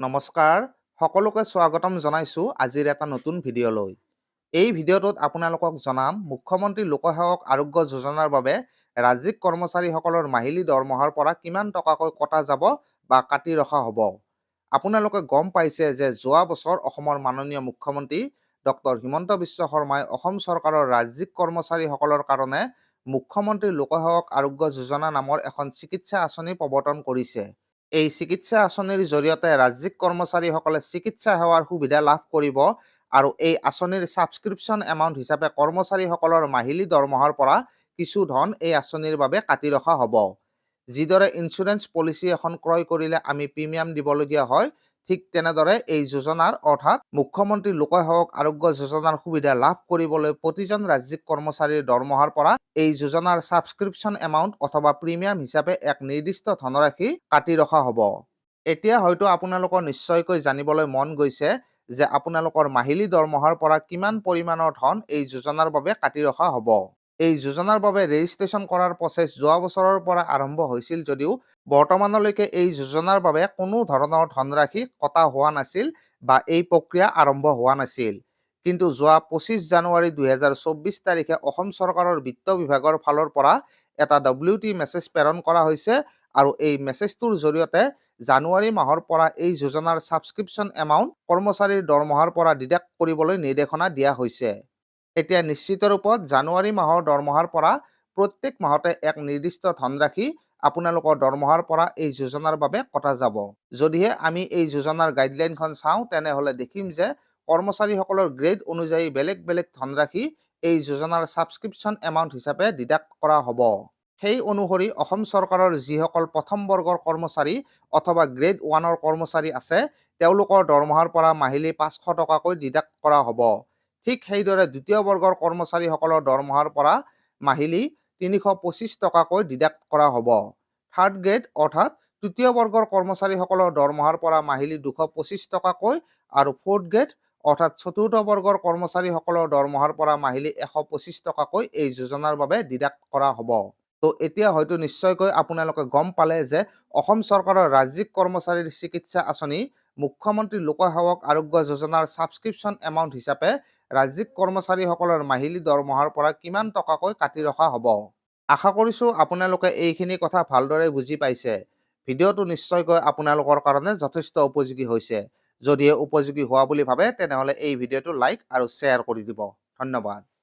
নমস্কাৰ সকলোকে স্বাগতম জনাইছোঁ আজিৰ এটা নতুন ভিডিঅ'লৈ। এই ভিডিঅ'টোত আপোনালোকক জনাম মুখ্যমন্ত্ৰী লোকসেৱক আৰোগ্য যোজনাৰ বাবে ৰাজ্যিক কৰ্মচাৰীসকলৰ মাহিলী দৰমহাৰ পৰা কিমান টকাকৈ কটা যাব বা কাটি ৰখা হ'ব? আপোনালোকে গম পাইছে যে যোৱা বছৰ অসমৰ মাননীয় মুখ্যমন্ত্ৰী ডক্টৰ হিমন্ত বিশ্ব শৰ্মাই অসম চৰকাৰৰ ৰাজ্যিক কৰ্মচাৰীসকলৰ কাৰণে মুখ্যমন্ত্ৰী লোকসেৱক আৰোগ্য যোজনা নামৰ এখন চিকিৎসা আঁচনি প্ৰৱৰ্তন কৰিছে। এই চিকিৎসা আঁচনিৰ জৰিয়তে ৰাজ্যিক কৰ্মচাৰীসকলে চিকিৎসা সেৱাৰ সুবিধা লাভ কৰিব আৰু এই আঁচনিৰ ছাবস্ক্ৰিপশ্যন এমাউণ্ট হিচাপে কৰ্মচাৰীসকলৰ মাহিলী দৰমহাৰ পৰা কিছু ধন এই আঁচনিৰ বাবে কাটি ৰখা হ'ব। যিদৰে ইঞ্চুৰেঞ্চ পলিচি এখন ক্ৰয় কৰিলে আমি প্ৰিমিয়াম দিবলগীয়া হয় ঠিক তেনেদৰে এই যোজনাৰ অৰ্থাৎ মুখ্যমন্ত্ৰী লোকসেৱক আৰোগ্য যোজনাৰ সুবিধা লাভ কৰিবলৈ প্ৰতিজন ৰাজ্যিক কৰ্মচাৰীৰ দৰমহাৰ পৰা এই যোজনাৰ ছাবস্ক্ৰিপশ্যন এমাউণ্ট অথবা প্ৰিমিয়াম হিচাপে এক নিৰ্দিষ্ট ধনৰাশি কাটি ৰখা হ'ব। এতিয়া হয়তো আপোনালোকৰ নিশ্চয়কৈ জানিবলৈ মন গৈছে যে আপোনালোকৰ মাহিলী দৰমহাৰ পৰা কিমান পৰিমাণৰ ধন এই যোজনাৰ বাবে কাটি ৰখা হ'ব। এই যোজনাৰ বাবে ৰেজিষ্ট্ৰেশ্যন কৰাৰ প্ৰচেছ যোৱা বছৰৰ পৰা আৰম্ভ হৈছিল যদিও বৰ্তমানলৈকে এই যোজনাৰ বাবে কোনো ধৰণৰ ধনৰাশি কটা হোৱা নাছিল বা এই প্ৰক্ৰিয়া আৰম্ভ হোৱা নাছিল। কিন্তু যোৱা পঁচিছ জানুৱাৰী দুহেজাৰ চৌব্বিছ তাৰিখে অসম চৰকাৰৰ বিত্ত বিভাগৰ ফালৰ পৰা এটা ডব্লিউ টি মেছেজ প্ৰেৰণ কৰা হৈছে আৰু এই মেছেজটোৰ জৰিয়তে জানুৱাৰী মাহৰ পৰা এই যোজনাৰ ছাবস্ক্ৰিপশ্যন এমাউণ্ট কৰ্মচাৰীৰ দৰমহাৰ পৰা ডিডাক্ট কৰিবলৈ নিৰ্দেশনা দিয়া হৈছে। এতিয়া নিশ্চিত ৰূপত জানুৱাৰী মাহৰ দৰমহাৰ পৰা প্ৰত্যেক মাহতে এক নিৰ্দিষ্ট ধনৰাশি আপোনালোকৰ দৰমহাৰ পৰা এই যোজনাৰ বাবে কটা যাব। যদিহে আমি এই যোজনাৰ গাইডলাইনখন চাওঁ তেনেহ'লে দেখিম যে কৰ্মচাৰীসকলৰ গ্ৰেড অনুযায়ী বেলেগ বেলেগ ধনৰাশি এই যোজনাৰ ছাবস্ক্ৰিপশ্যন এমাউণ্ট হিচাপে ডিডাক্ট কৰা হ'ব। সেই অনুসৰি অসম চৰকাৰৰ যিসকল প্ৰথম বৰ্গৰ কৰ্মচাৰী অথবা গ্ৰেড ওৱানৰ কৰ্মচাৰী আছে তেওঁলোকৰ দৰমহাৰ পৰা মাহিলী পাঁচশ টকাকৈ ডিডাক্ট কৰা হ'ব। ঠিক সেইদৰে দ্বিতীয় বৰ্গৰ কৰ্মচাৰীসকলৰ দৰমহাৰ পৰা মাহিলী তিনিশ পঁচিছ টকাকৈ ডিডাক্ট কৰা হ'ব। থাৰ্ড গ্ৰেড অৰ্থাৎ তৃতীয় বৰ্গৰ কৰ্মচাৰীসকলৰ দৰমহাৰ পৰা মাহিলী দুশ পঁচিছ টকাকৈ আৰু ফ'ৰ্থ গ্ৰেড অৰ্থাৎ চতুৰ্থ বৰ্গৰ কৰ্মচাৰীসকলৰ দৰমহাৰ পৰা মাহিলী এশ পঁচিছ টকাকৈ এই যোজনাৰ বাবে ডিডাক্ট কৰা হ'ব। তো এতিয়া হয়তো নিশ্চয়কৈ আপোনালোকে গম পালে যে অসম চৰকাৰৰ ৰাজ্যিক কৰ্মচাৰীৰ চিকিৎসা আঁচনি মুখ্যমন্ত্ৰী লোকসেৱক আৰোগ্য যোজনাৰ ছাবস্ক্ৰিপশ্যন এমাউণ্ট হিচাপে ৰাজ্যিক কৰ্মচাৰীসকলৰ মাহিলী দৰমহাৰ পৰা কিমান টকাকৈ কাটি ৰখা হ'ব? আশা কৰিছোঁ আপোনালোকে এইখিনি কথা ভালদৰে বুজি পাইছে। ভিডিঅ'টো নিশ্চয়কৈ আপোনালোকৰ কাৰণে যথেষ্ট উপযোগী হৈছে। যদিহে উপযোগী হোৱা বুলি ভাবে তেনেহ'লে এই ভিডিঅ'টো লাইক আৰু শ্বেয়াৰ কৰি দিব। ধন্যবাদ।